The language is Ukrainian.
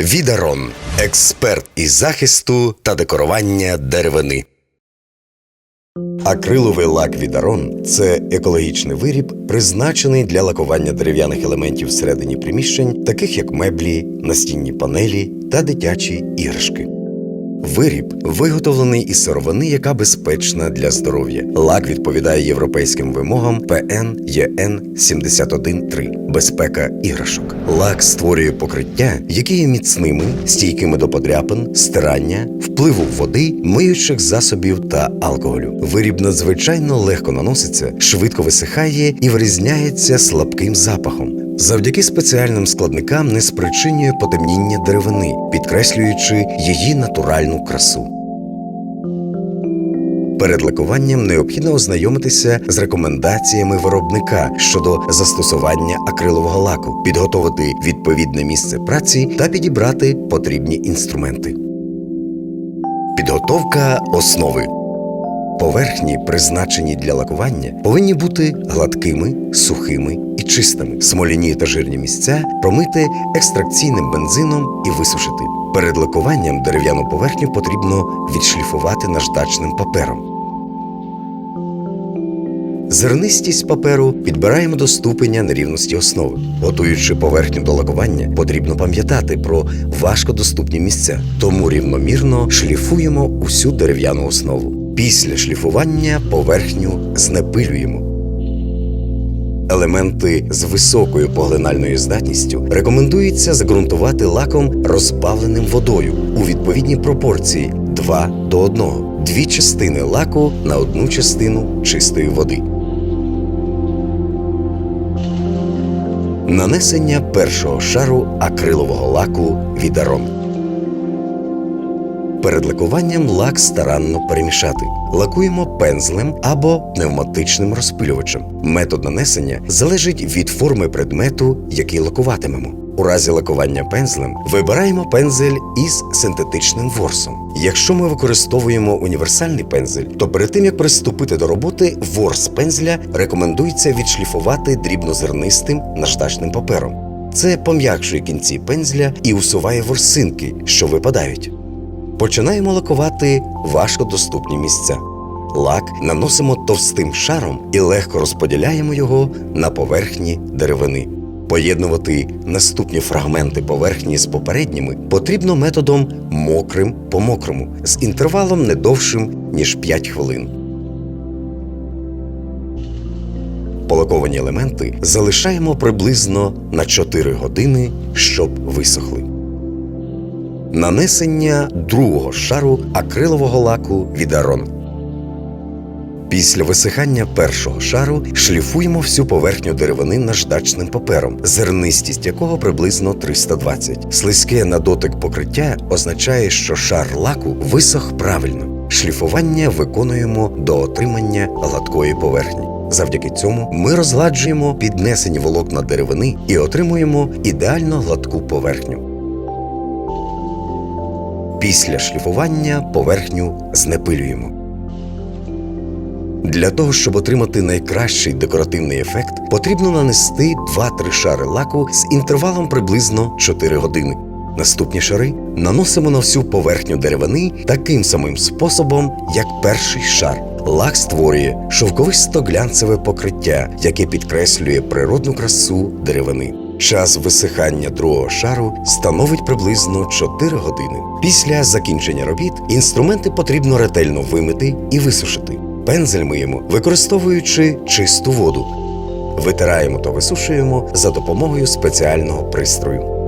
Відарон експерт із захисту та декорування деревини. Акриловий лак Відарон це екологічний виріб, призначений для лакування дерев'яних елементів всередині приміщень, таких як меблі, настінні панелі та дитячі іграшки. Виріб виготовлений із сировини, яка безпечна для здоров'я. Лак відповідає європейським вимогам ПН ЄН 713 безпека іграшок. Лак створює покриття, які є міцними, стійкими до подряпин, стирання, впливу води, миючих засобів та алкоголю. Виріб надзвичайно легко наноситься, швидко висихає і вирізняється слабким запахом. Завдяки спеціальним складникам не спричинює потемніння деревини, підкреслюючи її натуральну красу. Перед лакуванням необхідно ознайомитися з рекомендаціями виробника щодо застосування акрилового лаку, підготовити відповідне місце праці та підібрати потрібні інструменти. Підготовка основи. Поверхні, призначені для лакування, повинні бути гладкими, сухими і чистими. Смоляні та жирні місця промити екстракційним бензином і висушити. Перед лакуванням дерев'яну поверхню потрібно відшліфувати наждачним папером. Зернистість паперу підбираємо до ступеня нерівності основи. Готуючи поверхню до лакування, потрібно пам'ятати про важкодоступні місця, тому рівномірно шліфуємо усю дерев'яну основу. Після шліфування поверхню знепилюємо. Елементи з високою поглинальною здатністю рекомендується загрунтувати лаком розбавленим водою у відповідній пропорції 2 до 1. Дві частини лаку на одну частину чистої води. Нанесення першого шару акрилового лаку Відарон. Перед лакуванням лак старанно перемішати. Лакуємо пензлем або пневматичним розпилювачем. Метод нанесення залежить від форми предмету, який лакуватимемо. У разі лакування пензлем вибираємо пензель із синтетичним ворсом. Якщо ми використовуємо універсальний пензель, то перед тим як приступити до роботи, ворс пензля рекомендується відшліфувати дрібнозернистим наждачним папером. Це пом'якшує кінці пензля і усуває ворсинки, що випадають. Починаємо лакувати важкодоступні місця. Лак наносимо товстим шаром і легко розподіляємо його на поверхні деревини. Поєднувати наступні фрагменти поверхні з попередніми потрібно методом мокрим по мокрому з інтервалом не довшим ніж 5 хвилин. Полаковані елементи залишаємо приблизно на 4 години, щоб висохли. Нанесення другого шару акрилового лаку Відарон. Після висихання першого шару шліфуємо всю поверхню деревини наждачним папером, зернистість якого приблизно 320. Слизьке на дотик покриття означає, що шар лаку висох правильно. Шліфування виконуємо до отримання гладкої поверхні. Завдяки цьому ми розгладжуємо піднесені волокна деревини і отримуємо ідеально гладку поверхню. Після шліфування поверхню знепилюємо. Для того, щоб отримати найкращий декоративний ефект, потрібно нанести 2-3 шари лаку з інтервалом приблизно 4 години. Наступні шари наносимо на всю поверхню деревини таким самим способом, як перший шар. Лак створює шовковисто глянцеве покриття, яке підкреслює природну красу деревини. Час висихання другого шару становить приблизно 4 години. Після закінчення робіт інструменти потрібно ретельно вимити і висушити. Пензель миємо, використовуючи чисту воду. Витираємо та висушуємо за допомогою спеціального пристрою.